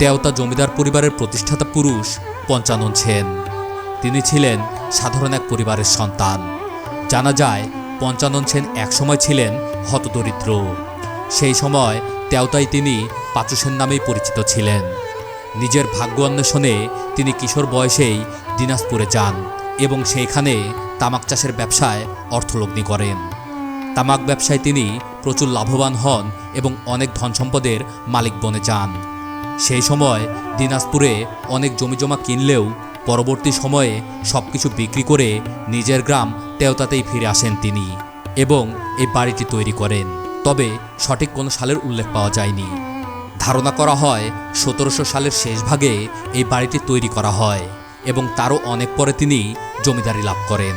তেওতা জমিদার পরিবারের প্রতিষ্ঠাতা পুরুষ পঞ্চানন সেন। তিনি ছিলেন সাধারণ এক পরিবারের সন্তান। জানা যায়, পঞ্চানন সেন একসময় ছিলেন হতদরিদ্র। সেই সময় তেওতায় তিনি পাচু সেন নামেই পরিচিত ছিলেন। নিজের ভাগ্য অন্বেষণে তিনি কিশোর বয়সেই দিনাজপুরে যান এবং সেইখানে তামাক চাষের ব্যবসায় অর্থলগ্নি করেন। তামাক ব্যবসায় তিনি প্রচুর লাভবান হন এবং অনেক ধন সম্পদের মালিক বনে যান। সেই সময় দিনাজপুরে অনেক জমিজমা কিনলেও পরবর্তী সময়ে সব কিছু বিক্রি করে নিজের গ্রাম তেওতাতেই ফিরে আসেন তিনি এবং এই বাড়িটি তৈরি করেন। তবে সঠিক কোনো সালের উল্লেখ পাওয়া যায়নি। ধারণা করা হয় সতেরোশো সালের শেষ ভাগে এই বাড়িটি তৈরি করা হয় এবং তারও অনেক পরে তিনি জমিদারি লাভ করেন।